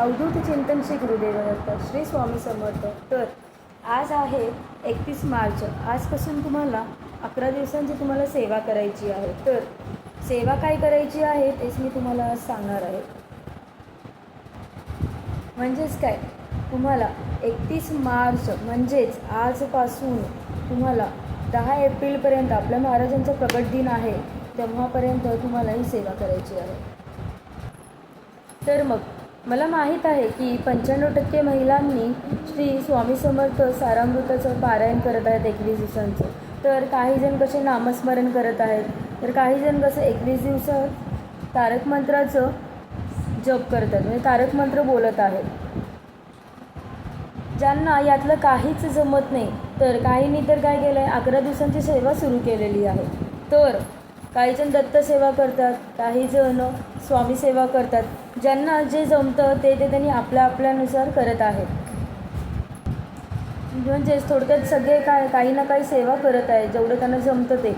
अवधूत चिंतन श्री गुरुदेवदत्त श्री स्वामी समर्थ. तर आज आहे एकतीस मार्च. आजपासून तुम्हाला अकरा दिवसांची तुम्हाला सेवा करायची आहे. तर सेवा काय करायची आहे तेच मी तुम्हाला आज सांगणार आहे. म्हणजेच काय? तुम्हाला एकतीस मार्च म्हणजेच आजपासून तुम्हाला दहा एप्रिलपर्यंत आपल्या महाराजांचा प्रगट दिन आहे तेव्हापर्यंत तुम्हाला ही सेवा करायची आहे. तर मग मला माहीत आहे की पंच्याण्णव टक्के महिलांनी श्री स्वामी समर्थ सारामृताचं पारायण करत आहेत एकवीस दिवसांचं. तर काही जण कसे नामस्मरण करत आहेत तर काही जण कसं एकवीस दिवसात तारक मंत्राचं जप करतात म्हणजे तारक मंत्र बोलत आहेत. ज्यांना यातलं काहीच जमत नाही तर काहींनी तर काय केलं आहे अकरा दिवसांची सेवा सुरू केलेली आहे. तर काही जण करतात काही जण स्वामी सेवा करतात ज्यांना जे जमतं ते ते त्यांनी आपल्या आपल्यानुसार करत आहेत. म्हणजेच थोडक्यात सगळे काय काही ना काही सेवा करत आहेत जेवढं त्यांना जमतं ते.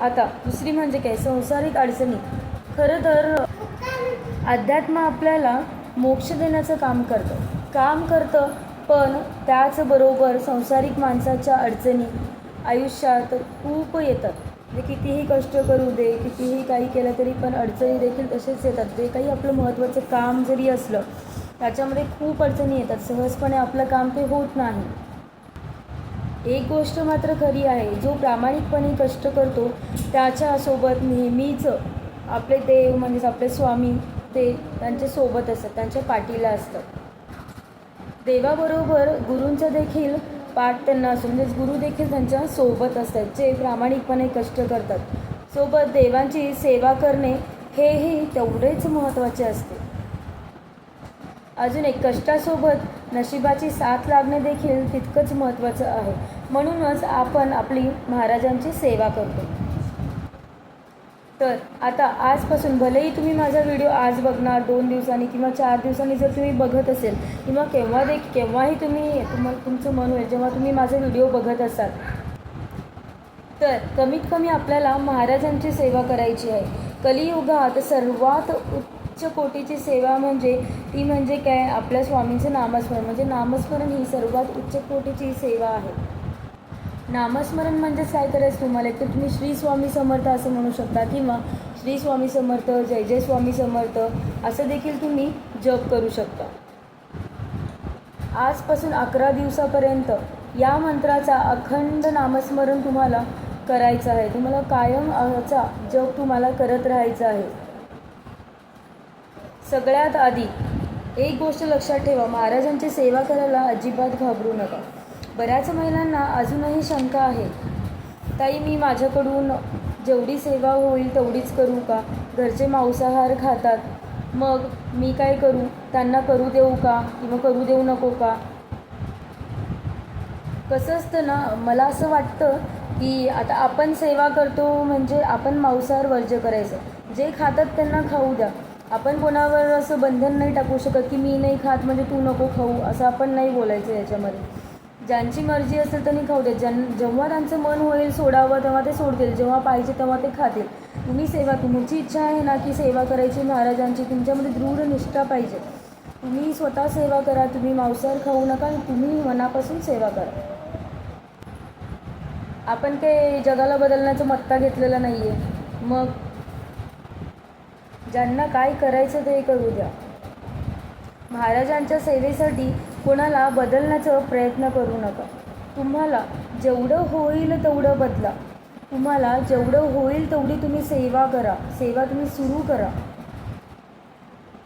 आता दुसरी म्हणजे काय? संसारिक अडचणी. खरं तर अध्यात्म आपल्याला मोक्ष देण्याचं काम करतं. काम करतं पण त्याचबरोबर संसारिक माणसाच्या अडचणी आयुष्यात खूप येतात. म्हणजे कितीही कष्ट करू दे कितीही काही केलं तरी पण अडचणी देखील तसेच येतात. जे काही आपलं महत्त्वाचं काम जरी असलं त्याच्यामध्ये खूप अडचणी येतात. सहजपणे आपलं काम ते होत नाही. एक गोष्ट मात्र खरी आहे जो प्रामाणिकपणे कष्ट करतो त्याच्यासोबत नेहमीच आपले देव म्हणजेच आपले स्वामी ते त्यांच्यासोबत असतात त्यांच्या पाठीला असतात. देवाबरोबर गुरूंचं देखील पाठ त्यांना असतो म्हणजेच गुरु देखील त्यांच्यासोबत असतात जे प्रामाणिकपणे कष्ट करतात. सोबत देवांची सेवा करणे हेही तेवढेच महत्त्वाचे असते. अजून एक कष्टासोबत नशिबाची साथ लागणे देखील तितकंच महत्त्वाचं आहे. म्हणूनच आपण आपली महाराजांची सेवा करतो. तर आता आजपासून भलेही तुम्ही माझा व्हिडिओ आज बघणार दोन दिवसांनी किंवा चार दिवसांनी जर तुम्ही बघत असेल किंवा केव्हा देख केव्हाही तुम्ही तुम्हाला तुमचं मन होईल जेव्हा तुम्ही माझा व्हिडिओ बघत असाल. तर कमीत कमी आपल्याला महाराजांची सेवा करायची आहे. कलियुगात सर्वात उच्च कोटीची सेवा म्हणजे ती म्हणजे काय? आपल्या स्वामींचं नामस्मरण. म्हणजे नामस्मरण ही सर्वात उच्च कोटीची सेवा आहे. नामस्मरण म्हणजेच काय करायचं तुम्हाला? एक तर तुम्ही श्री स्वामी समर्थ असं म्हणू शकता किंवा श्री स्वामी समर्थ जय जय स्वामी समर्थ असं देखील तुम्ही जप करू शकता. आजपासून अकरा दिवसापर्यंत या मंत्राचा अखंड नामस्मरण तुम्हाला करायचं आहे. तुम्हाला कायम याचा जप तुम्हाला करत राहायचा आहे. सगळ्यात आधी एक गोष्ट लक्षात ठेवा. महाराजांची सेवा करायला अजिबात घाबरू नका. बऱ्याच महिलांना अजूनही शंका आहे. ताई मी माझ्याकडून जेवढी सेवा होईल तेवढीच करू का? घरचे मांसाहार खातात. मग मी काय करू? त्यांना करू देऊ का? किंवा करू देऊ नको का? कसं असतं ना मला असं वाटतं की आता आपण सेवा करतो म्हणजे आपण मांसाहार वर्ज्य करायचं. जे खातात त्यांना खाऊ द्या. आपण कोणावर असं बंधन नाही टाकू शकत की मी नाही खात म्हणजे तू नको खाऊ असं आपण नाही बोलायचं याच्यामध्ये. ज्यांची मर्जी असेल त्यांनी खाऊ द्या. ज्यां जेव्हा त्यांचं मन होईल सोडावं तेव्हा ते सोडतील. जेव्हा पाहिजे तेव्हा ते खातील. तुम्ही सेवा तुमची इच्छा आहे ना की सेवा करायची महाराजांची तुमच्यामध्ये दृढ निष्ठा पाहिजे. तुम्ही स्वतः सेवा करा तुम्ही मांसाहार खाऊ नका आणि तुम्ही मनापासून सेवा करा. आपण काही जगाला बदलण्याचा मत्ता घेतलेला नाही आहे मग ज्यांना काय करायचं ते करू द्या. महाराजांच्या सेवेसाठी कोणाला बदलण्याचा प्रयत्न करू नका. तुम्हाला जेवढं होईल तेवढं बदला. तुम्हाला जेवढं होईल तेवढी तुम्ही सेवा करा. सेवा तुम्ही सुरू करा.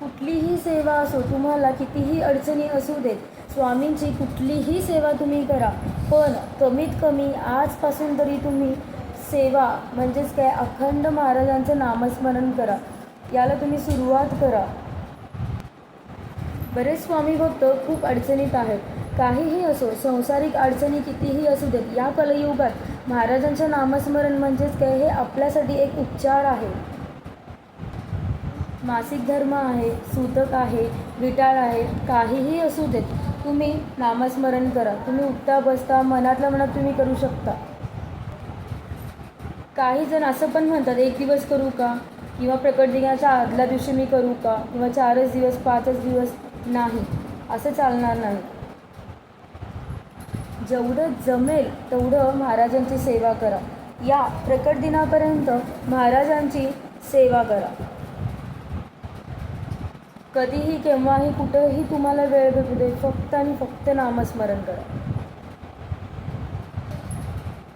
कुठलीही सेवा असो तुम्हाला कितीही अडचणी असू देत स्वामींची कुठलीही सेवा तुम्ही करा. पण कमीत कमी आजपासून तरी तुम्ही सेवा म्हणजेच काय अखंड महाराजांचं नामस्मरण करा. याला तुम्ही सुरुवात करा. बरेच स्वामी भक्त खूप अडचणीत आहेत. काहीही असो संसारिक अडचणी कितीही असू देत या कलयुगात महाराजांच्या नामस्मरण म्हणजेच काय हे आपल्यासाठी एक उपचार आहे. मासिक धर्म आहे सूतक आहे विटाळ आहे काहीही असू देत तुम्ही नामस्मरण करा. तुम्ही उठता बसता मनातल्या मनात तुम्ही करू शकता. काही जण असं पण म्हणतात एक दिवस करू का? किंवा प्रकट दिनाच्या आदल्या दिवशी मी करू का? किंवा चारच दिवस पाचच दिवस नाही असं चालणार नाही. जेवढं जमेल तेवढं महाराजांची सेवा करा. या प्रकट दिनापर्यंत महाराजांची सेवा करा. कधीही केव्हाही कुठंही तुम्हाला वेळ भेटू दे फक्त आणि फक्त नामस्मरण करा.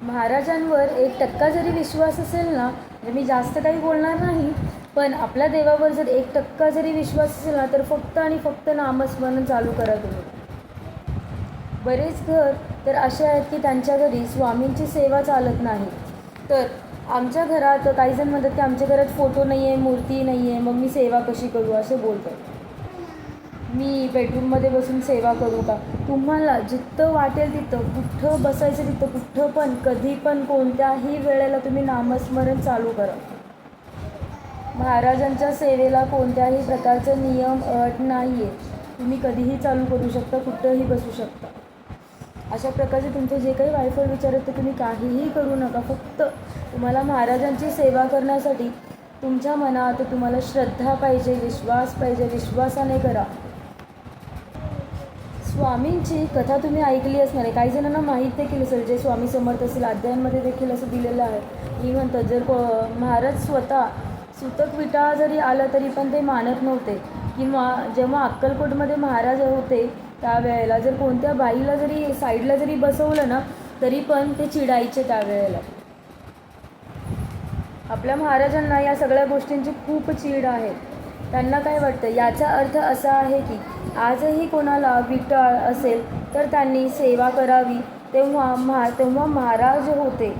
महाराजांवर एक टक्का जरी विश्वास असेल ना म्हणजे मी जास्त काही बोलणार नाही पण आपल्या देवावर जर एक टक्का जरी विश्वास असेल ना तर फक्त आणि फक्त नामस्मरण चालू करा तुम्ही. बरेच घर तर असे आहेत की त्यांच्या घरी स्वामींची सेवा चालत नाही. तर आमच्या घरात काही जण म्हणतात की आमच्या घरात फोटो नाही आहे मूर्ती नाही आहे मग मी सेवा कशी करू? असे बोलतात. मी बेडरूममध्ये बसून सेवा करू का? तुम्हाला जिथं वाटेल तिथं कुठं बसायचं तिथं कुठं पण कधी पण कोणत्याही वेळेला तुम्ही नामस्मरण चालू करा. महाराजांच्या सेवेला कोणत्याही प्रकारचे नियम अट नाही आहे तुम्ही कधीही चालू करू शकता कुठंही बसू शकता. अशा प्रकारचे तुमचे जे काही वायफळ विचार आहेत ते तुम्ही काहीही करू नका. फक्त तुम्हाला महाराजांची सेवा करण्यासाठी तुमच्या मनात तुम्हाला श्रद्धा पाहिजे विश्वास पाहिजे विश्वासाने करा. स्वामींची कथा तुम्ही ऐकली असणार आहे. काही जणांना माहीत देखील असेल जे स्वामी समर्थ असेल अध्यायांमध्ये देखील असं दिलेलं आहे. मी म्हणतात जर को महाराज स्वतः सुतक विटा जरी आलं तरी पण ते मानत नव्हते. किंवा जेव्हा अक्कलकोटमध्ये महाराज होते त्यावेळेला जर कोणत्या बाईला जरी साईडला जरी बसवलं ना तरी पण ते चिडायचे त्यावेळेला. आपल्या महाराजांना या सगळ्या गोष्टींची खूप चीड आहे. त्यांना काय वाटतं? याचा अर्थ असा आहे की आजही कोणाला विटाळ असेल तर त्यांनी सेवा करावी. तेव्हा महा तेव्हा महाराज होते.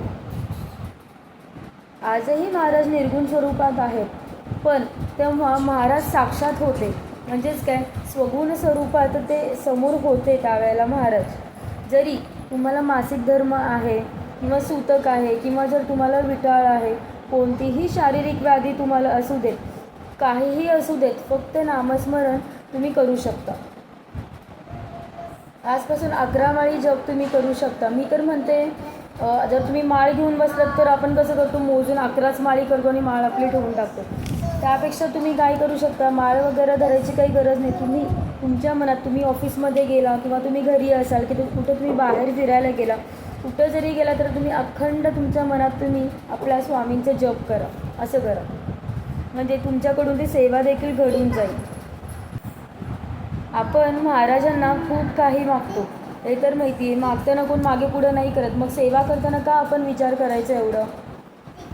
आजही महाराज निर्गुण स्वरूपात आहेत. पण तेव्हा महाराज साक्षात होते. म्हणजेच काय? स्वगुण स्वरूपात ते समोर होते त्यावेळेला महाराज. जरी तुम्हाला मासिक धर्म आहे किंवा सूतक आहे किंवा जर तुम्हाला विटाळ आहे कोणतीही शारीरिक व्याधी तुम्हाला असू देत. काहीही असू देत फक्त नामस्मरण तुम्ही करू शकता. आजपासून अकरा माळी जप तुम्ही करू शकता. मी तर म्हणते जर तुम्ही माळ घेऊन बसलात तर आपण कसं करतो मोजून अकराच माळी करतो आणि माळ आपली ठेवून टाकतो. त्यापेक्षा तुम्ही काय करू शकता माळ वगैरे धरायची काही गरज नाही. तुम्ही तुमच्या मनात तुम्ही ऑफिसमध्ये गेला किंवा तुम्ही घरी असाल की कुठं तुम्ही बाहेर फिरायला गेला कुठं जरी गेला तर तुम्ही अखंड तुमच्या मनात तुम्ही आपल्या स्वामींचं जप करा असं करा. म्हणजे तुमच्याकडून ती सेवा देखील घडून जाईल. आपण महाराजांना खूप काही मागतो. हे तर माहिती आहे. मागताना कोण मागे पुढं नाही करत. मग सेवा करताना का आपण विचार करायचा एवढं?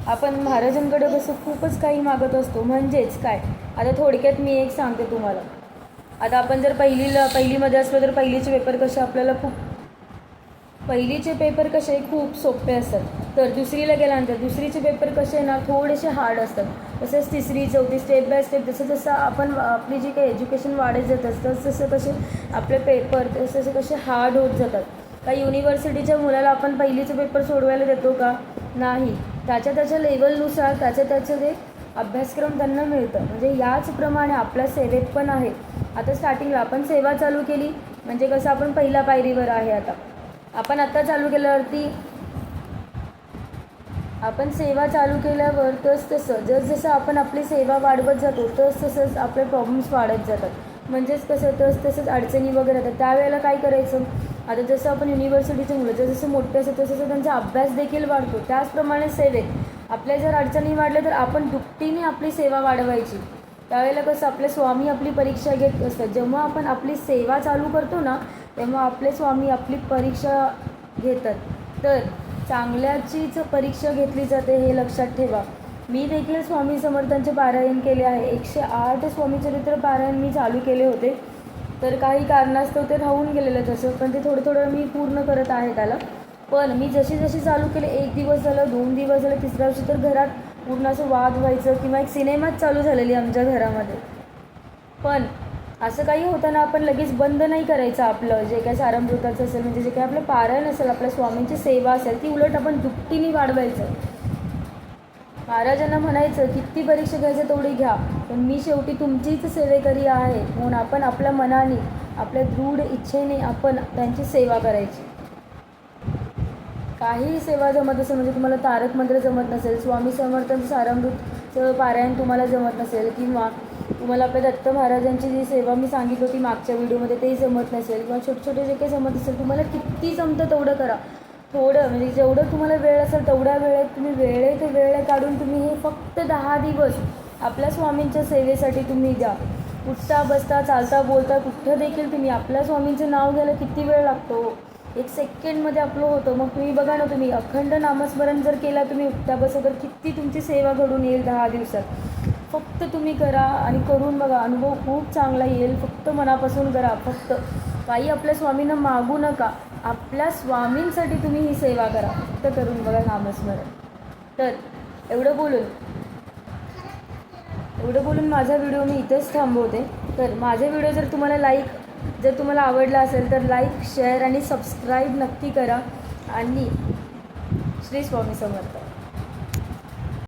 आपण महाराजांकडे कसं खूपच काही मागत असतो. म्हणजेच काय? आता थोडक्यात मी एक सांगते तुम्हाला. आता आपण जर पहिलीला पहिलीमध्ये असलो तर पहिलीचे पेपर कसे आपल्याला खूप पहिलीचे पेपर कसे खूप सोपे असतात. तर दुसरीला गेल्यानंतर दुसरीचे पेपर कसे ना थोडेसे हार्ड असतात. तसेच तिसरी चौथी स्टेप बाय स्टेप जसं जसं आपण आपली जी काही एज्युकेशन वाढत जातं तसं तसं कसे आपले पेपर तसे जसे कसे हार्ड होत जातात. का युनिव्हर्सिटीच्या मुलाला आपण पहिलीचे पेपर सोडवायला देतो का? नाही. त्याच्या त्याच्या लेवलनुसार त्याच्या त्याचं ते अभ्यासक्रम त्यांना मिळतं. म्हणजे याचप्रमाणे आपल्या सेवेत पण आहे. आता स्टार्टिंगला आपण सेवा चालू केली. म्हणजे कसं आपण पहिल्या पायरीवर आहे आता. आपण आत्ता चालू केल्यावरती आपण सेवा चालू केल्यावर तस तसं जसजसं आपण आपली सेवा वाढवत जातो तस तसंच आपले प्रॉब्लेम्स वाढत जातात. म्हणजेच कसं तस तसंच अडचणी वगैरे येतात. त्यावेळेला काय करायचं? आता जसं आपण युनिव्हर्सिटीचे मुलं जसं जसं मोठे असतात तसं तसं त्यांचा अभ्यास देखील वाढतो. त्याचप्रमाणे सेवेत आपल्या जर अडचणी वाढल्या तर आपण दुपटीने आपली सेवा वाढवायची. त्यावेळेला कसं आपले स्वामी आपली परीक्षा घेत असतात. जेव्हा आपण आपली सेवा चालू करतो ना तेव्हा आपले स्वामी आपली परीक्षा घेतात. तर चांगल्याचीच परीक्षा घेतली जाते हे लक्षात ठेवा. मी देखील स्वामी समर्थांचे पारायण केले आहे. एकशे आठ स्वामीचरित्र पारायण मी चालू केले होते. तर काही कारणास्तव ते राहून गेलेलं तसं पण ते थोडं थोडं मी पूर्ण करत आहे त्याला. पण मी जशी जशी चालू केले एक दिवस झालं दोन दिवस झालं तिसऱ्या दिवशी तर घरात पूर्ण असं वाद व्हायचं किंवा एक सिनेमाच चालू झालेली आमच्या घरामध्ये. पण असं काही होताना आपण लगेच बंद नाही करायचं आपलं. जे काही सारामृताचं असेल म्हणजे जे काही आपलं पारायण असेल आपल्या स्वामींची सेवा असेल ती उलट आपण दुपटीने वाढवायचं. महाराजांना म्हणायचं किती परीक्षा घ्यायचं तेवढी घ्या पण मी शेवटी तुमचीच सेवेकरी आहे म्हणून आपण आपल्या मनाने आपल्या दृढ इच्छेने आपण त्यांची सेवा करायची. काही सेवा जमत असेल म्हणजे तुम्हाला तारक मंत्र जमत नसेल स्वामी समर्थांचं सारामृत चं पारायण तुम्हाला जमत नसेल किंवा तुम्हाला आपल्या दत्त महाराजांची जी सेवा मी सांगितली होती मागच्या व्हिडिओमध्ये तेही जमत नसेल किंवा छोटे छोटे जे काही जमत असेल तुम्हाला किती जमतं तेवढं करा. थोडं म्हणजे जेवढं तुम्हाला वेळ असेल तेवढ्या वेळेत तुम्ही वेळे ते वेळ काढून तुम्ही हे फक्त दहा दिवस आपल्या स्वामींच्या सेवेसाठी तुम्ही द्या. उठता बसता चालता बोलता कुठं देखील तुम्ही आपल्या स्वामींचं नाव घ्यायला किती वेळ लागतो? एक सेकंडमध्ये आपलं होतं. मग तुम्ही बघा ना तुम्ही अखंड नामस्मरण जर केला तुम्ही उठता तर किती तुमची सेवा घडून येईल दहा दिवसात. फक्त तुम्ही करा आणि करून बघा. अनुभव खूप चांगला येईल. फक्त मनापासून करा. फक्त काही आपल्या स्वामींना मागू नका. आपल्या स्वामींसाठी तुम्ही ही सेवा करा. फक्त करून बघा नामस्मरण. तर एवढं बोलून एवढं बोलून माझा व्हिडिओ मी इथेच थांबवते. तर माझे व्हिडिओ जर तुम्हाला लाईक जर तुम्हाला आवडला असेल तर लाईक शेअर आणि सबस्क्राईब नक्की करा. आणि श्री स्वामी समर्थ.